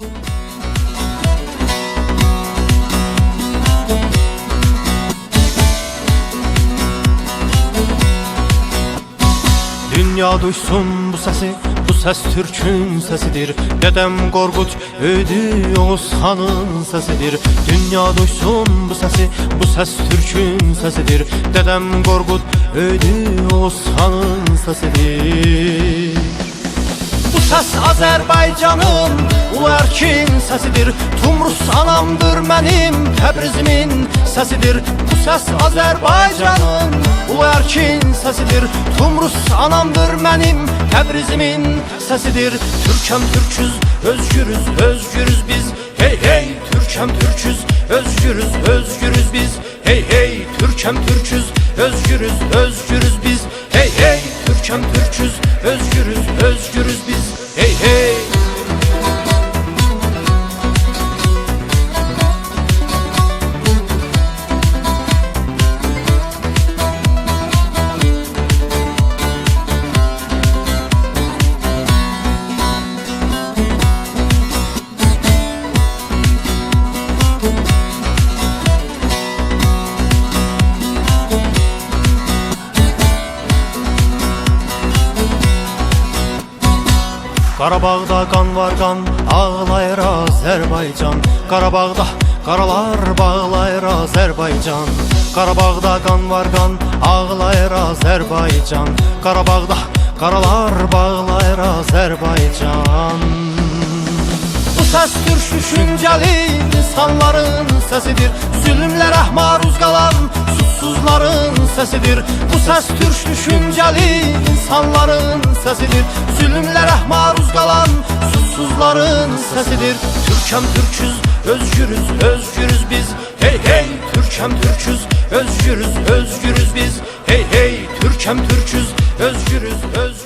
Dünya duysun bu sesi Bu ses Türk'ün sesidir. Dedem Korkut öydü Oğuz sesidir. Dünya duysun bu sesi Bu ses Türk'ün sesidir. Dedem Korkut öydü Oğuz sesidir Bu ses Azerbaycan'ın Ulu Erkin sesidir. Tumrus anamdır benim Tebrizimin sesidir. Bu ses Azerbaycan'ın Ulu Erkin sesidir. Tumrus anamdır benim Tebrizimin sesidir. Türkem Türküz özgürüz özgürüz biz. Hey hey Türkem Türküz özgürüz özgürüz biz. Hey hey Türkem Türküz özgürüz özgürüz Qarabağda qan var qan, ağlayır Azərbaycan Qarabağda qaralar bağlayır Azərbaycan Qarabağda qan var qan, ağlayır Azərbaycan Qarabağda qaralar bağlayır Azərbaycan Bu səs türk düşüncəli insanların səsidir Zülmlərə maruz qalan susuzların səsidir Bu səs türk düşüncəli insanların səsidir Zülmlərə qalan susuzların səsidir Türkəm türküz, özgürüz, özgürüz biz. Hey hey, Türkəm türküz, özgürüz, özgürüz biz. Hey hey, Türkəm türküz, özgürüz, özgürüz